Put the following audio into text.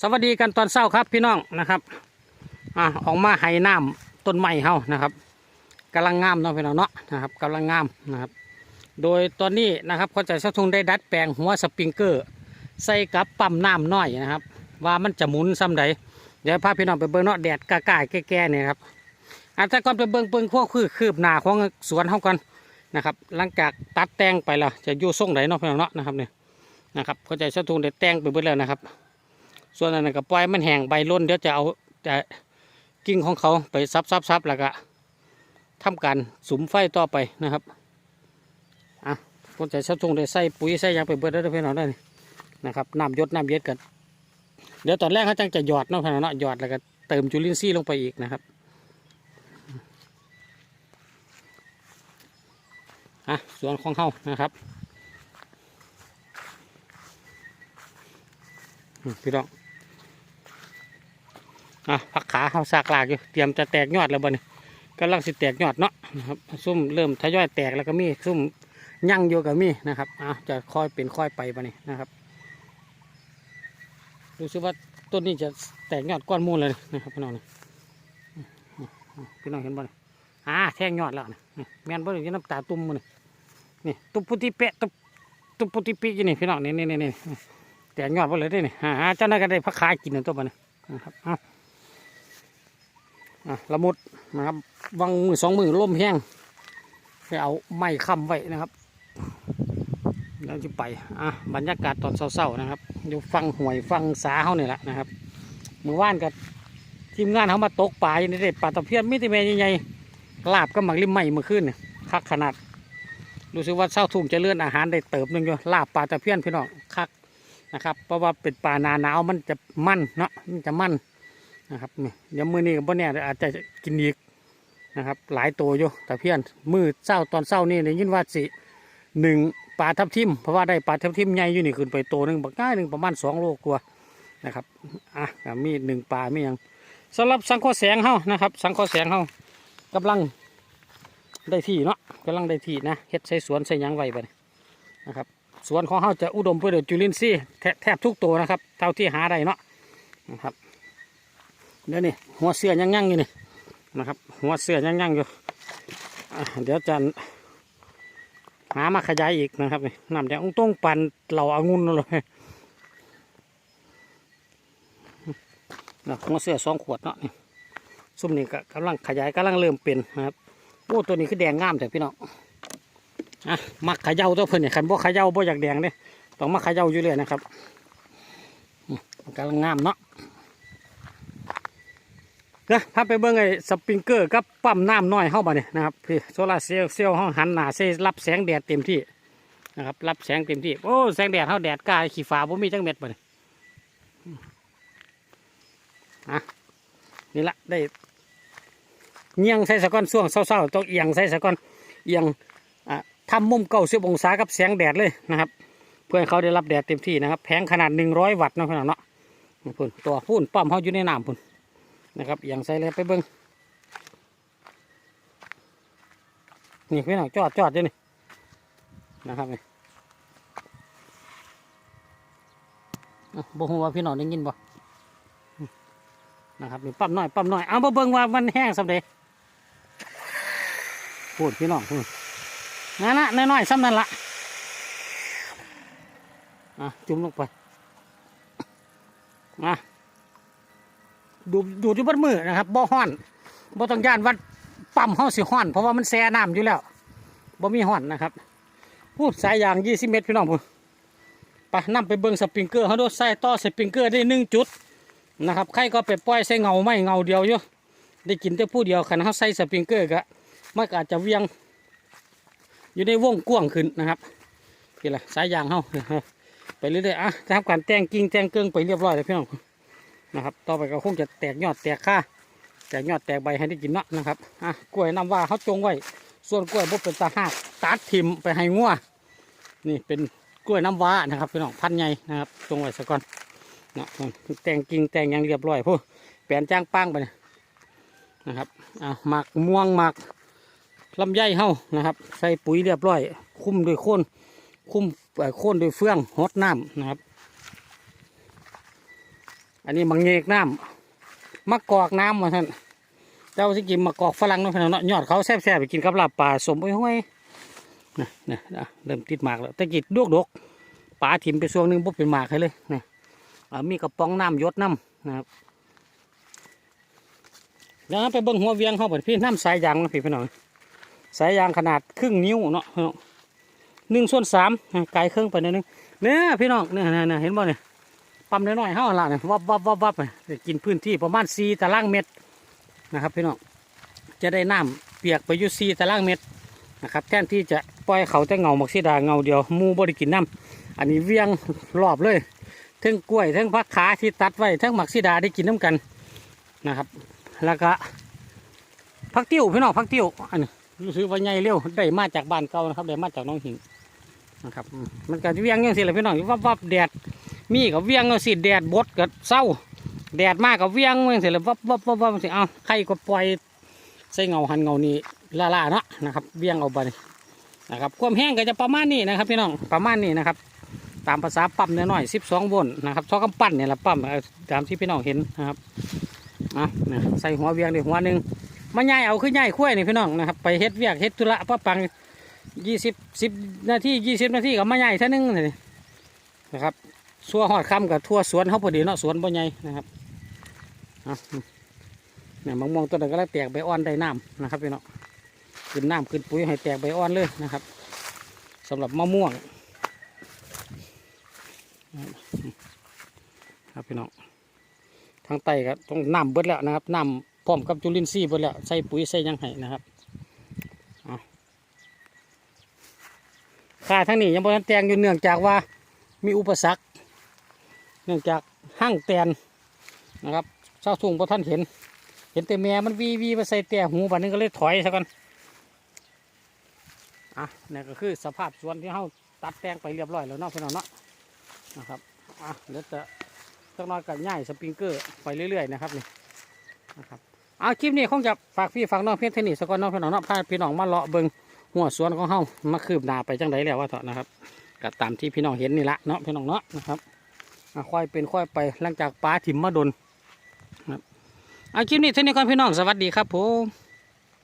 สวัสดีกันตอนเช้าครับพี่น้องนะครับอะออกมาให้น้ำต้นไม้เฮานะครับกำลังงามเนาะพี่น้องเนาะนะครับกำลังงามนะครับ โดยตอนนี้นะครับเขาจะเช่าทุงได้ดัดแปลงหัวสปริงเกอร์ ใส่กับปั๊มน้ำน้อยนะครับ ว่ามันจะหมุนซ้ำใดเดี๋ยวพาพี่น้องไปเบิ่งเนาะแดดกล้าๆแก่ๆเนี่ยครับอาจจะก่อนไปเบิ่งเบิ่งพวกคือคืบหน้าของสวนเฮาก่อนนะครับ หลังจากตัดแต่งไปแล้วจะอยู่ทรงไหนเนาะพี่น้องเนาะนะครับเนี่ยนะครับเขาจะเช่าทุงได้แต่งไปเบิดแล้วนะครับ ส่วนอันนั้นก็ปล่อยมันแห้งใบล้นเดี๋ยวจะเอาจะกิ่งของเขาไปซับซับซับแล้วก็ทำการสุมไฟต่อไปนะครับอะคนจะช่าทงได้ใส่ปุ๋ยใส่ยางไปเบิดได้เพื่อนเราได้นะครับน้ำยดน้ำเย็ดกันเดี๋ยวตอนแรกเขาจังจะหยอดเนาะเพื่อนเนาะหยอดแล้วก็เติมจุลินทรีย์ลงไปอีกนะครับอะสวนของเขานะครับพี่น้อง อะผักขาเขาซากลากอยู่เตรียมจะแตกยอดแล้วบ่นี่กำลังสิแตกยอดเนาะนะครับซุ่มเริ่มทยอยแตกแล้วก็มีซุ่มยั่งอยู่กับมีนะครับอะจะค่อยเป็นค่อยไปบ่นี่นะครับรู้สึกว่าต้นนี้จะแตกยอดก้อนมูลเลยนะครับพี่น้องนี่พี่น้องเห็นบ่นี่อ่าแทงยอดแล้วนี่นี่แม่นบ่ได้ยินน้ำตาตุ่มมันนี่นี่ตุบปุติเปะตุบตุบปุติปีอยู่นี่พี่น้องนี่นี่นี่นี่แตกยอดบ่เลยได้นี่อ่าเจ้านั่นก็ได้ผักขากินนั่นตัวบ่นี่นะครับเอาอะ ละมุดนะครับวังมือสองมือล่มแห้งให้เอาไม้ค้ำไว้นะครับ แล้วจะไปอะบรรยากาศตอนเศร้าๆนะครับอยู่ฟังหวยฟังสาเขาเนี่ยแหละนะครับเมื่อวานกับทีมงานเขามาตกปลาอยู่ในเด็ดปลาตะเพียนมิตรเมย์ใหญ่ๆลาบก็หมักริมใหม่เมื่อคืนคักขนาดรู้สึกว่าเศร้าทุ่มจะเลื่อนอาหารได้เติบหนึงอยู่ลาบปลาตะเพียนพี่น้องคักนะครับ เพราะว่าเป็นปลาหนาหนาวมันจะมั่นเนาะมันจะมั่น นะครับนี่เดี๋ยวมือนี้กับเนี่ยอาจจะกินอีกนะครับ หลายตัวอยู่แต่เพี้ยนมือเศร้าตอนเศร้านี่ได้ยินว่าสิหนึ่งปลาทับทิมเพราะว่าได้ปลาทับทิมใหญ่อยู่นี่ขึ้นไปตัวหนึ่งบักง่ายหนึ่งประมาณสองโลกว่านะครับอะมีหนึ่งปลาไมีหยังสำหรับสังเคราะห์แสงเฮานะครับ สังเคราะห์แสงเฮากำลังได้ที่เนาะกำลังได้ที่นะเฮ็ดใส่สวนใส่ยังไว้ไปนะครับสวนของเฮาจะอุดมไปด้วยจุลินทรีย์แทบทุกตัวนะครับเท่าที่หาได้เนาะนะครับ เดี๋ยวนี่หัวเสือยังยังอยู่นี่นะครับ หัวเสือยังยังอยู่เดี๋ยวจะหามาขยายอีกนะครับนี่น้ำแดงองต้องปั่นเหล่าอางุ่นเลยนะหัวเสือสองขวดเนาะนี่ซุ่มนี่ก็กำลังขยายกำลังเริ่มเป็นนะครับโอ้ตัวนี้คือแดงงามแต่พี่น้องอะมักขย่าตัวเพิ่นเนี่ยคันบ่ขย่าบ่อยากแดงเด้ต้องมาเขย่าอยู่เรื่อยนะครับกำลังงามเนาะ นะพาไปเบิ่งไอ้สปริงเกอร์กับปั๊มน้ำน้อยเข้ามาเนี่ยนะครับพี่โซลาเซลล์เซลล์ห้องหันหนาเซรับแสงแดดเต็มที่นะครับรับแสงเต็มที่โอ้แสงแดดเท่าแดดกายขี้ฟ้าผมมีจังเม็ดมาเนี่ยอะนี่ละได้เงียงใส่สะก้อนช่วงเศร้าๆต้องเอียงใส่สะก้อนเอียงอะทำมุมเก้าสิบองศากับแสงแดดเลยนะครับ เพื่อให้เขาได้รับแดดเต็มที่นะครับแผงขนาดหนึ่งร้อยวัตต์นะขนาดเนาะพุ่นตัวพุ่นปั๊มเขาอยู่ในน้ำพุ่น นะครับอย่างใส่เลยไปเบิ้งนี่พี่น้องจอดจอดด้วยนี่นะครับนี่บ่ฮู้ว่าพี่น้องได้ยินบ่นะครับนี่ปั๊มน้อยปั๊มน้อยเอามาเบิ่งว่ามันแห้งสำเร็จพูดพี่น้องพูดนั่นละน้อยๆซ้ำนั่นละอะจุ่มลงไปอะ ดูดูที่บัดมือนะครับบ่ฮ้อนบ่ต้องย่านวัดปั๊มเฮาสิฮ้อน เพราะว่ามันแช่น้ำอยู่แล้วบ่มีฮ้อนนะครับพูดสายยาง20เมตรพี่น้องพุ่นไปนำไปเบิ่งสปริงเกอร์เฮาดูใส่ต่อสปริงเกอร์ได้หนึ่งจุดนะครับใครก็ไปปล่อยใส่เงาไม้เงาเดียวอยู่ได้กินแต่ผู้เดียวคันเฮาใส่สปริงเกอร์ก็มันก็อาจจะเวียง อยู่ในวงกว้างขึ้นนะครับนี่แหละสายยางเฮาไปเรื่อยๆอะทำการแต่งกิ่งแต่งเกลืองไปเรียบร้อยแล้วพี่น้อง นะครับ ต่อไปก็คงจะแตกยอดแตกค่าแตกยอดแตกใบให้ได้กินเนาะนะครับอะกล้วยน้ำว่าเขาจงไว้ ส่วนกล้วยบุเป็นตาหักตัดทิมไปให้งัวนี่เป็นกล้วยน้ำว้านะครับพี่น้องพันใหญ่นะครับจงไว้ซะก่อนเนาะแต่งกิ่งแต่งยังเรียบร้อยพวกแปลนจ้างป้างไปนนะครับอะหมักม่วงหมักลำไยเฮานะครับ ใส่ปุ๋ยเรียบร้อย คุ้มด้วยโคนคุ้มโคนด้วยเฟืองฮดน้ำนะครับ อันนี้มังเงกน้ำมะกอกน้ำมาท่านเจ้าสิกินมะกอกฝรั่งเนาะพี่น้องเนาะยอดเขาแซ่บๆไปกินกับลาบปลาสมไปห้วยนะนะนะเริ่มติดหมากแล้วแตะกิดดวกดกปลาถิ่มไปช่วงหนึงปุ๊บเป็นหมากให้เลยนะมีกระป๋องน้ำยศน้ำนะครับเดี๋ยวไปเบิ่งหัวเวียงเขาเปิดพี่น้ำสายยางนะพี่พี่น้องสายยางขนาดครึ่งนิ้วเนาะหนึ่งส่วนสามไกลเครื่องไปหนิดนึงเนี่ยพี่น้องเนี่ยเนี่ยเนี่ยเห็นบ่เนี่ย ปั๊มน้อยๆเท่าละเนี่ยวับวับวับวับเนี่ยกินพื้นที่ประมาณ4ตารางเมตรนะครับพี่น้องจะได้น้ำเปียกไปอยู่4ตารางเมตรนะครับแทนที่จะปล่อยเขาแต่เงาหมักซีดาเงาเดียวมูบริกินน้ำอันนี้เวียงรอบเลยทั้งกล้วยทั้งพักขาที่ตัดไว้ทั้งหมักซีดาได้กินน้ำกันนะครับ แล้วก็พักติ้วพี่น้องพักติ้วอันนี้รู้สึกว่าใหญ่เร็วได้มาจากบ้านเก่านะครับได้มาจากน้องหิงนะครับมันก็เวียงอยังสิแหละพี่น้องวับวับแดด มีกับเวียงเอาสิแดดบดกับเศร้า แดดมากกับเวียงเวียงเสร็จแล้ววับวับวับวับสิเอาใครก็ปล่อยใส่เงาหันเงานี้ละล่าเนาะนะครับเวียงเอาไปนะครับความแห้งก็จะประมาณนี้นะครับพี่น้องประมาณนี้นะครับ ตามภาษาปั๊มเน้อยสิบสองโวลต์นะครับท่อกำปั้นเนี่ยละปั๊มเอาตามที่พี่น้องเห็นนะครับอะนะใส่หัวเวียงในหัวหนึ่งมาย่ายเอาขึ้นย่ายคุ้ยนี่พี่น้องนะครับไปเฮ็ดเวียกเฮ็ดธุระป้าปังยี่สิบสิบนาทียี่สิบนาทีกับมาย่ายท่านึงเลยนะครับ สัวหอดคำกับทั่วสวนเขาพอดีเนาะสวนบ่ใหญ่นะครับเนี่ยมะม่วงต้นนั้นก็แล้วแตกใบอ่อนได้น้ำนะครับพี่น้องขึ้นน้ำขึ้นปุ๋ยให้แตกใบอ่อนเลยนะครับสำหรับมะม่วงครับพี่น้องทางใต้ก็ต้องน้ำเบิดแล้วนะครับน้ำพร้อมกับจุลินทรีย์เบิดแล้วใส่ปุ๋ยใส่ยังไงนะครับเอาค่าทั้งนี้ยังบ่ทันแตงอยู่เนื่องจากว่ามีอุปสรรค เนื่องจากห้างแตนนะครับชาทุ่งพอท่านเห็น เห็นแต่แม่มันวีวีมาใส่แต่หูบันนึงก็เลยถอยซะก่อนอะนี่ก็คือสภาพสวนที่เขาตัดแต่งไปเรียบร้อยแล้วเนาะพี่น้องเนาะนะครับอะเดี๋ยวจะสักน้อยกับย่ายสปริงเกอร์ไปเรื่อยๆนะครับนี่นะครับเอาคลิปนี้คงจะฝากพี่ฝากน้องเพียงเทานิสสักก่อนน้องพี่น้องเนาะพาพี่น้องมาเลาะเบิงหัวสวนของเฮามาคืบหน้าไปจังไดแล้วว่าเถอะนะครับก็ตามที่พี่น้องเห็นนี่ละเนาะพี่น้องเนาะนะครับ ค่อยเป็นค่อยไปหลังจากป้าถิ่มมาดนครับอาคลิปนี้เท่านี้ก่อนพี่น้องสวัสดีครับผม